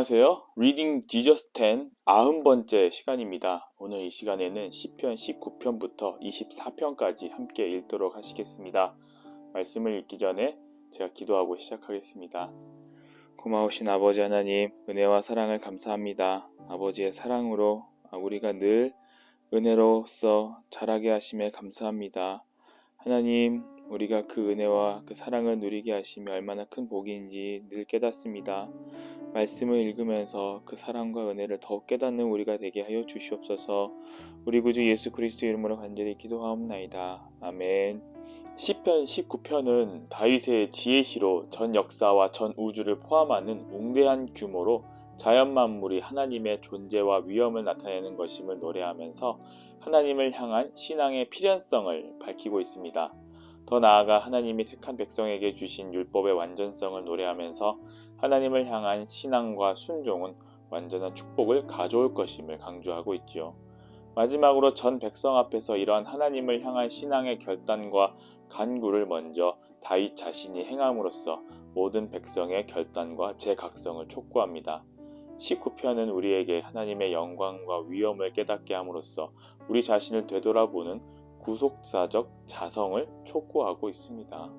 안녕하세요. 리딩 지저스 10 아흔 번째 시간입니다. 오늘 이 시간에는 시편 19편부터 24편까지 함께 읽도록 하시겠습니다. 말씀을 읽기 전에 제가 기도하고 시작하겠습니다. 고마우신 아버지 하나님, 은혜와 사랑을 감사합니다. 아버지의 사랑으로 우리가 늘 은혜로서 자라게 하심에 감사합니다. 하나님, 우리가 그 은혜와 그 사랑을 누리게 하시며 얼마나 큰 복인지 늘 깨닫습니다. 말씀을 읽으면서 그 사랑과 은혜를 더욱 깨닫는 우리가 되게 하여 주시옵소서. 우리 구주 예수 그리스도 이름으로 간절히 기도하옵나이다. 아멘. 시편 19편은 다윗의 지혜시로 전 역사와 전 우주를 포함하는 웅대한 규모로 자연 만물이 하나님의 존재와 위엄을 나타내는 것임을 노래하면서 하나님을 향한 신앙의 필연성을 밝히고 있습니다. 더 나아가 하나님이 택한 백성에게 주신 율법의 완전성을 노래하면서 하나님을 향한 신앙과 순종은 완전한 축복을 가져올 것임을 강조하고 있지요. 마지막으로 전 백성 앞에서 이러한 하나님을 향한 신앙의 결단과 간구를 먼저 다윗 자신이 행함으로써 모든 백성의 결단과 재각성을 촉구합니다. 19편은 우리에게 하나님의 영광과 위엄을 깨닫게 함으로써 우리 자신을 되돌아보는 구속사적 자성을 촉구하고 있습니다.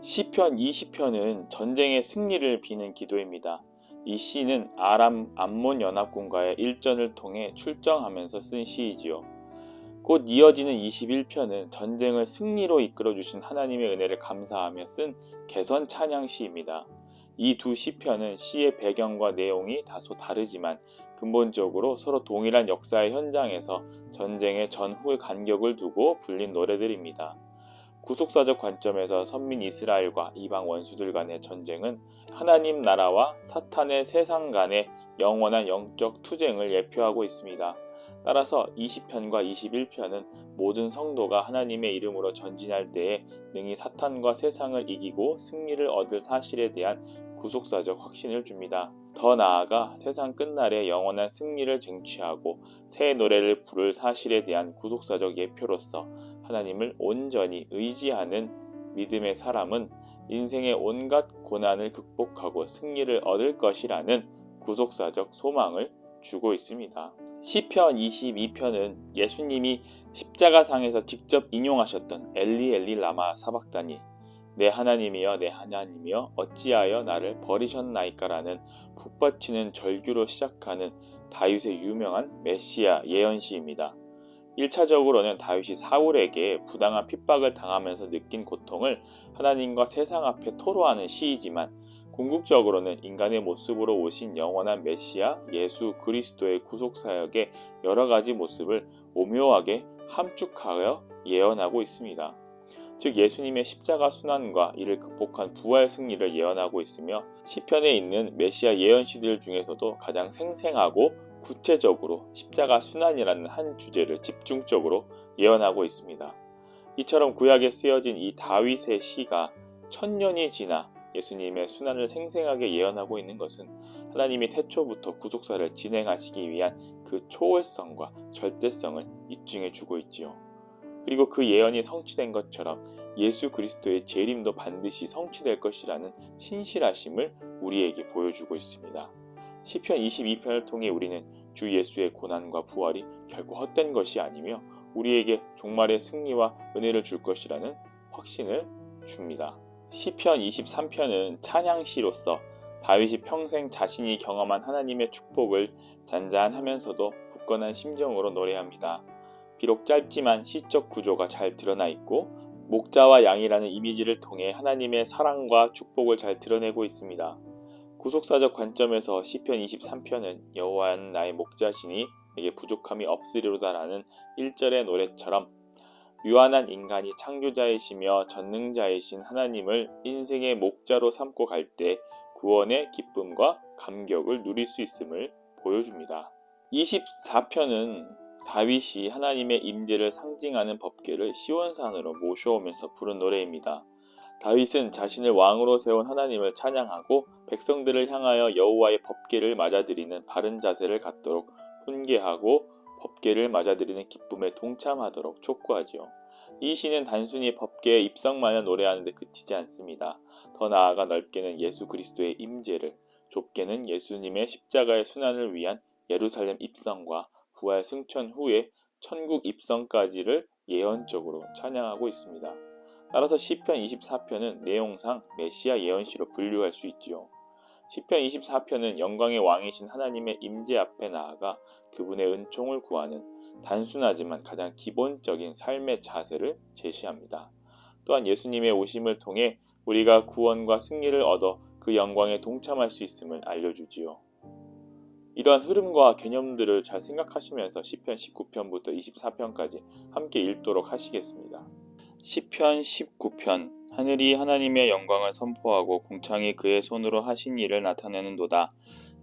시편 20편은 전쟁의 승리를 비는 기도입니다. 이 시는 아람 암몬 연합군과의 일전을 통해 출정하면서 쓴 시이지요. 곧 이어지는 21편은 전쟁을 승리로 이끌어 주신 하나님의 은혜를 감사하며 쓴 개선 찬양 시입니다. 이 두 시편은 시의 배경과 내용이 다소 다르지만 근본적으로 서로 동일한 역사의 현장에서 전쟁의 전후 간격을 두고 불린 노래들입니다. 구속사적 관점에서 선민 이스라엘과 이방 원수들 간의 전쟁은 하나님 나라와 사탄의 세상 간의 영원한 영적 투쟁을 예표하고 있습니다. 따라서 20편과 21편은 모든 성도가 하나님의 이름으로 전진할 때에 능히 사탄과 세상을 이기고 승리를 얻을 사실에 대한 구속사적 확신을 줍니다. 더 나아가 세상 끝날에 영원한 승리를 쟁취하고 새 노래를 부를 사실에 대한 구속사적 예표로서 하나님을 온전히 의지하는 믿음의 사람은 인생의 온갖 고난을 극복하고 승리를 얻을 것이라는 구속사적 소망을 주고 있습니다. 시편 22편은 예수님이 십자가상에서 직접 인용하셨던 엘리 엘리 라마 사박다니 내 하나님이여 내 하나님이여 어찌하여 나를 버리셨나이까라는 북받치는 절규로 시작하는 다윗의 유명한 메시아 예언시입니다. 1차적으로는 다윗이 사울에게 부당한 핍박을 당하면서 느낀 고통을 하나님과 세상 앞에 토로하는 시이지만 궁극적으로는 인간의 모습으로 오신 영원한 메시아 예수 그리스도의 구속 사역의 여러 가지 모습을 오묘하게 함축하여 예언하고 있습니다. 즉 예수님의 십자가 순환과 이를 극복한 부활 승리를 예언하고 있으며 시편에 있는 메시아 예언시들 중에서도 가장 생생하고 구체적으로 십자가 순환이라는 한 주제를 집중적으로 예언하고 있습니다. 이처럼 구약에 쓰여진 이 다윗의 시가 천년이 지나 예수님의 순환을 생생하게 예언하고 있는 것은 하나님이 태초부터 구속사를 진행하시기 위한 그 초월성과 절대성을 입증해 주고 있지요. 그리고 그 예언이 성취된 것처럼 예수 그리스도의 재림도 반드시 성취될 것이라는 신실하심을 우리에게 보여주고 있습니다. 시편 22편을 통해 우리는 주 예수의 고난과 부활이 결코 헛된 것이 아니며 우리에게 종말의 승리와 은혜를 줄 것이라는 확신을 줍니다. 시편 23편은 찬양시로서 다윗이 평생 자신이 경험한 하나님의 축복을 잔잔하면서도 굳건한 심정으로 노래합니다. 비록 짧지만 시적 구조가 잘 드러나 있고 목자와 양이라는 이미지를 통해 하나님의 사랑과 축복을 잘 드러내고 있습니다. 구속사적 관점에서 시편 23편은 여호와는 나의 목자시니 내게 부족함이 없으리로다라는 1절의 노래처럼 유한한 인간이 창조자이시며 전능자이신 하나님을 인생의 목자로 삼고 갈 때 구원의 기쁨과 감격을 누릴 수 있음을 보여줍니다. 24편은 다윗이 하나님의 임재를 상징하는 법궤를 시원산으로 모셔오면서 부른 노래입니다. 다윗은 자신을 왕으로 세운 하나님을 찬양하고 백성들을 향하여 여호와의 법궤를 맞아들이는 바른 자세를 갖도록 훈계하고 법궤를 맞아들이는 기쁨에 동참하도록 촉구하지요. 이 시는 단순히 법궤의 입성만을 노래하는데 그치지 않습니다. 더 나아가 넓게는 예수 그리스도의 임재를 좁게는 예수님의 십자가의 순환을 위한 예루살렘 입성과 부활 승천 후에 천국 입성까지를 예언적으로 찬양하고 있습니다. 따라서 시편 24편은 내용상 메시아 예언시로 분류할 수 있지요. 시편 24편은 영광의 왕이신 하나님의 임재 앞에 나아가 그분의 은총을 구하는 단순하지만 가장 기본적인 삶의 자세를 제시합니다. 또한 예수님의 오심을 통해 우리가 구원과 승리를 얻어 그 영광에 동참할 수 있음을 알려주지요. 이러한 흐름과 개념들을 잘 생각하시면서 시편 19편부터 24편까지 함께 읽도록 하시겠습니다. 시편 19편 하늘이 하나님의 영광을 선포하고 공창이 그의 손으로 하신 일을 나타내는도다.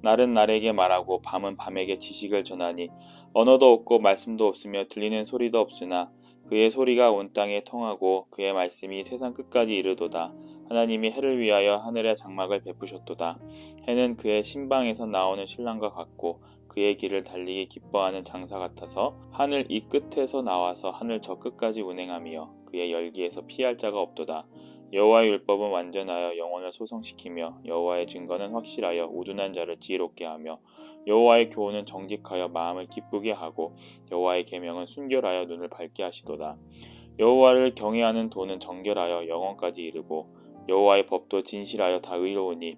날은 날에게 말하고 밤은 밤에게 지식을 전하니 언어도 없고 말씀도 없으며 들리는 소리도 없으나 그의 소리가 온 땅에 통하고 그의 말씀이 세상 끝까지 이르도다. 하나님이 해를 위하여 하늘의 장막을 베푸셨도다. 해는 그의 신방에서 나오는 신랑과 같고 그의 길을 달리기 기뻐하는 장사 같아서 하늘 이 끝에서 나와서 하늘 저 끝까지 운행하며 그의 열기에서 피할 자가 없도다. 여호와의 율법은 완전하여 영혼을 소성시키며 여호와의 증거는 확실하여 우둔한 자를 지혜롭게 하며 여호와의 교훈은 정직하여 마음을 기쁘게 하고 여호와의 계명은 순결하여 눈을 밝게 하시도다. 여호와를 경외하는 도는 정결하여 영원까지 이르고 여호와의 법도 진실하여 다 의로우니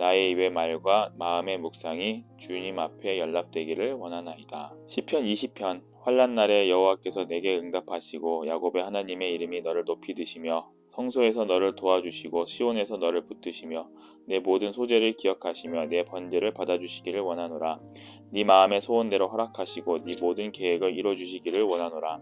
나의 입의 말과 마음의 묵상이 주님 앞에 연락되기를 원하나이다. 시편 20편 환란 날에 여호와께서 내게 응답하시고 야곱의 하나님의 이름이 너를 높이 드시며 성소에서 너를 도와주시고 시온에서 너를 붙드시며 내 모든 소재를 기억하시며 내 번제를 받아주시기를 원하노라. 네 마음의 소원대로 허락하시고 네 모든 계획을 이뤄주시기를 원하노라.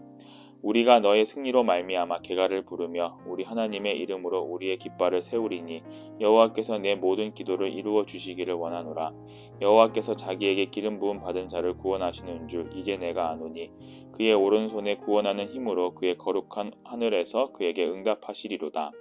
우리가 너의 승리로 말미암아 개가를 부르며 우리 하나님의 이름으로 우리의 깃발을 세우리니 여호와께서 내 모든 기도를 이루어 주시기를 원하노라. 여호와께서 자기에게 기름 부음 받은 자를 구원하시는 줄 이제 내가 아노니 그의 오른손에 구원하는 힘으로 그의 거룩한 하늘에서 그에게 응답하시리로다.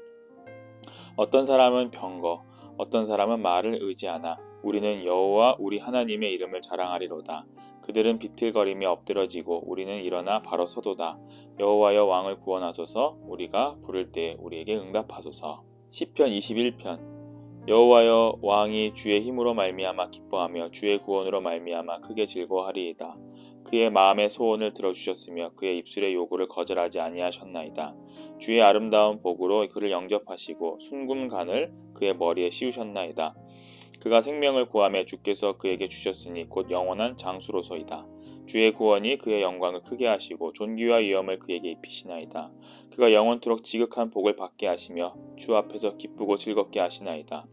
어떤 사람은 병거 어떤 사람은 말을 의지하나 우리는 여호와 우리 하나님의 이름을 자랑하리로다 그들은 비틀거리며 엎드러지고 우리는 일어나 바로 서도다. 여호와여 왕을 구원하소서 우리가 부를 때 우리에게 응답하소서. 시편 21편 여호와여 왕이 주의 힘으로 말미암아 기뻐하며 주의 구원으로 말미암아 크게 즐거워하리이다. 그의 마음의 소원을 들어주셨으며 그의 입술의 요구를 거절하지 아니하셨나이다. 주의 아름다운 복으로 그를 영접하시고 순금간을 그의 머리에 씌우셨나이다. 그가 생명을 구함에 주께서 그에게 주셨으니 곧 영원한 장수로서이다. 주의 구원이 그의 영광을 크게 하시고 존귀와 위엄을 그에게 입히시나이다. 그가 영원토록 지극한 복을 받게 하시며 주 앞에서 기쁘고 즐겁게 하시나이다.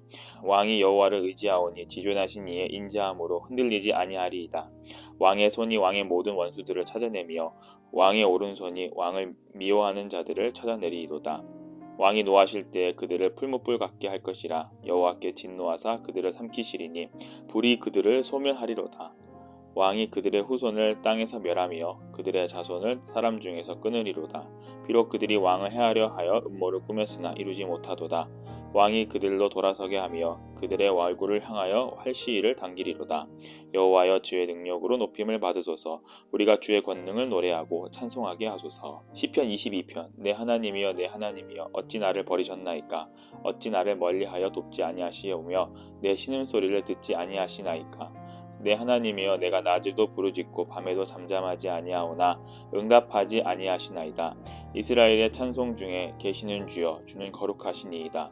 왕이 여호와를 의지하오니 지존하신 이의 인자함으로 흔들리지 아니하리이다. 왕의 손이 왕의 모든 원수들을 찾아내며 왕의 오른손이 왕을 미워하는 자들을 찾아내리이로다. 왕이 노하실 때 그들을 풀무불 같게 할 것이라 여호와께 진노하사 그들을 삼키시리니 불이 그들을 소멸하리로다. 왕이 그들의 후손을 땅에서 멸하며 그들의 자손을 사람 중에서 끊으리로다. 비록 그들이 왕을 해하려 하여 음모를 꾸몄으나 이루지 못하도다. 왕이 그들로 돌아서게 하며 그들의 얼굴을 향하여 활시위를 당기리로다. 여호와여 주의 능력으로 높임을 받으소서. 우리가 주의 권능을 노래하고 찬송하게 하소서. 시편 22편 내 하나님이여 내 하나님이여 어찌 나를 버리셨나이까 어찌 나를 멀리하여 돕지 아니하시오며 내 신음 소리를 듣지 아니하시나이까 내 하나님이여 내가 낮에도 부르짖고 밤에도 잠잠하지 아니하오나 응답하지 아니하시나이다. 이스라엘의 찬송 중에 계시는 주여 주는 거룩하시니이다.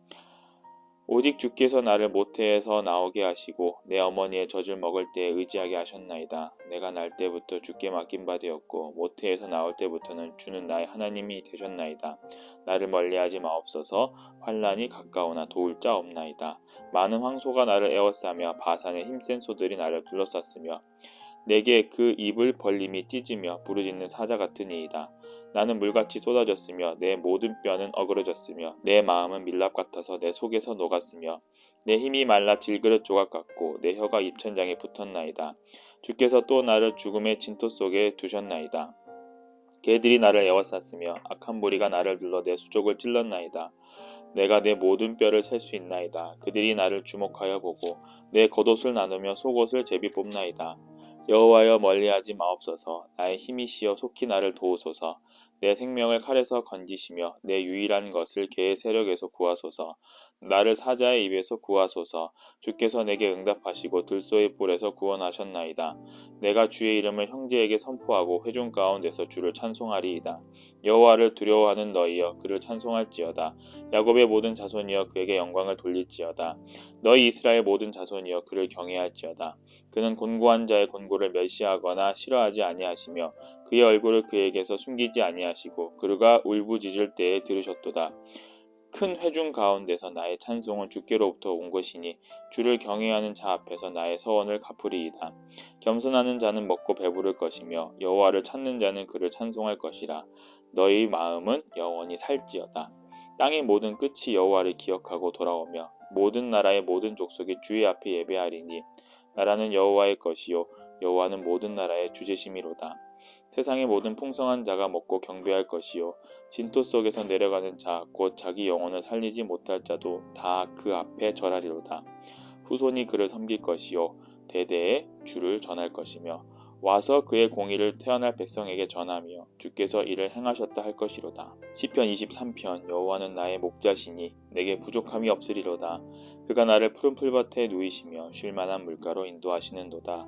오직 주께서 나를 모태에서 나오게 하시고 내 어머니의 젖을 먹을 때에 의지하게 하셨나이다. 내가 날 때부터 주께 맡긴 바 되었고 모태에서 나올 때부터는 주는 나의 하나님이 되셨나이다. 나를 멀리하지 마옵소서 환란이 가까우나 도울 자 없나이다. 많은 황소가 나를 에워싸며 바산의 힘센 소들이 나를 둘러쌌으며 내게 그 입을 벌림이 찢으며 부르짖는 사자 같으니이다. 나는 물같이 쏟아졌으며 내 모든 뼈는 어그러졌으며 내 마음은 밀랍 같아서 내 속에서 녹았으며 내 힘이 말라 질그릇 조각 같고 내 혀가 입천장에 붙었나이다. 주께서 또 나를 죽음의 진토 속에 두셨나이다. 개들이 나를 에워쌌으며 악한 무리가 나를 눌러 내 수족을 찔렀나이다. 내가 내 모든 뼈를 셀 수 있나이다. 그들이 나를 주목하여 보고 내 겉옷을 나누며 속옷을 제비 뽑나이다. 여호와여 멀리하지 마옵소서 나의 힘이시여 속히 나를 도우소서 내 생명을 칼에서 건지시며 내 유일한 것을 개의 세력에서 구하소서 나를 사자의 입에서 구하소서. 주께서 내게 응답하시고 들소의 뿔에서 구원하셨나이다. 내가 주의 이름을 형제에게 선포하고 회중 가운데서 주를 찬송하리이다. 여호와를 두려워하는 너희여 그를 찬송할지어다. 야곱의 모든 자손이여 그에게 영광을 돌릴지어다. 너희 이스라엘 모든 자손이여 그를 경외할지어다. 그는 곤고한 자의 곤고를 멸시하거나 싫어하지 아니하시며 그의 얼굴을 그에게서 숨기지 아니하시고 그가 울부짖을 때에 들으셨도다. 큰 회중 가운데서 나의 찬송은 주께로부터 온 것이니 주를 경외하는 자 앞에서 나의 서원을 갚으리이다. 겸손하는 자는 먹고 배부를 것이며 여호와를 찾는 자는 그를 찬송할 것이라. 너희 마음은 영원히 살지어다. 땅의 모든 끝이 여호와를 기억하고 돌아오며 모든 나라의 모든 족속이 주의 앞에 예배하리니 나라는 여호와의 것이요 여호와는 모든 나라의 주제심이로다. 세상의 모든 풍성한 자가 먹고 경배할 것이요 진토 속에서 내려가는 자 곧 자기 영혼을 살리지 못할 자도 다 그 앞에 절하리로다. 후손이 그를 섬길 것이요 대대에 주를 전할 것이며 와서 그의 공의를 태어날 백성에게 전하며 주께서 이를 행하셨다 할 것이로다. 시편 23편 여호와는 나의 목자시니 내게 부족함이 없으리로다. 그가 나를 푸른 풀밭에 누이시며 쉴 만한 물가로 인도하시는도다.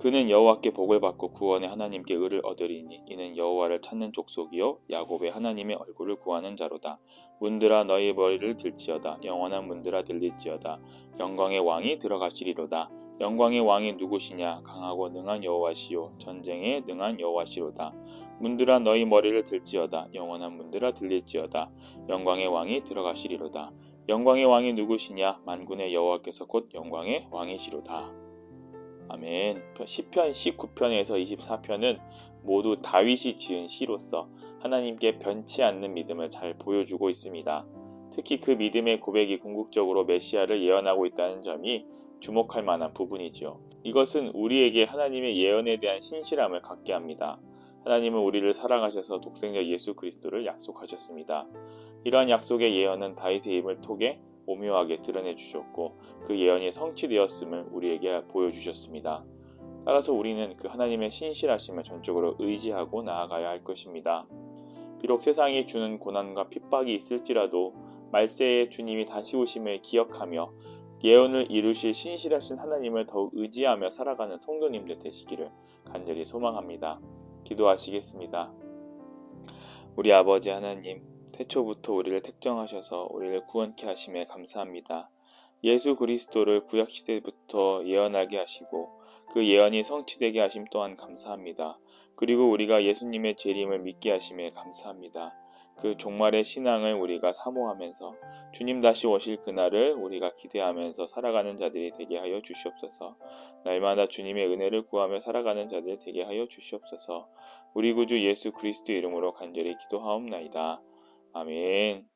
그는 여호와께 복을 받고 구원의 하나님께 의를 얻으리니 이는 여호와를 찾는 족속이요 야곱의 하나님의 얼굴을 구하는 자로다. 문들아 너희 머리를 들지어다 영원한 문들아 들릴지어다 영광의 왕이 들어가시리로다. 영광의 왕이 누구시냐 강하고 능한 여호와시요 전쟁에 능한 여호와시로다. 문들아 너희 머리를 들지어다 영원한 문들아 들릴지어다 영광의 왕이 들어가시리로다. 영광의 왕이 누구시냐 만군의 여호와께서 곧 영광의 왕이시로다. 아멘. 10편 19편에서 24편은 모두 다윗이 지은 시로서 하나님께 변치 않는 믿음을 잘 보여주고 있습니다. 특히 그 믿음의 고백이 궁극적으로 메시아를 예언하고 있다는 점이 주목할 만한 부분이지요. 이것은 우리에게 하나님의 예언에 대한 신실함을 갖게 합니다. 하나님은 우리를 사랑하셔서 독생자 예수 그리스도를 약속하셨습니다. 이러한 약속의 예언은 다윗의 입을 통해 오묘하게 드러내 주셨고 그 예언이 성취되었음을 우리에게 보여주셨습니다. 따라서 우리는 그 하나님의 신실하심을 전적으로 의지하고 나아가야 할 것입니다. 비록 세상이 주는 고난과 핍박이 있을지라도 말세에 주님이 다시 오심을 기억하며 예언을 이루실 신실하신 하나님을 더욱 의지하며 살아가는 성도님들 되시기를 간절히 소망합니다. 기도하시겠습니다. 우리 아버지 하나님, 태초부터 우리를 택정하셔서 우리를 구원케 하심에 감사합니다. 예수 그리스도를 구약 시대부터 예언하게 하시고 그 예언이 성취되게 하심 또한 감사합니다. 그리고 우리가 예수님의 재림을 믿게 하심에 감사합니다. 그 종말의 신앙을 우리가 사모하면서 주님 다시 오실 그날을 우리가 기대하면서 살아가는 자들이 되게 하여 주시옵소서. 날마다 주님의 은혜를 구하며 살아가는 자들 되게 하여 주시옵소서. 우리 구주 예수 그리스도 이름으로 간절히 기도하옵나이다. 아멘.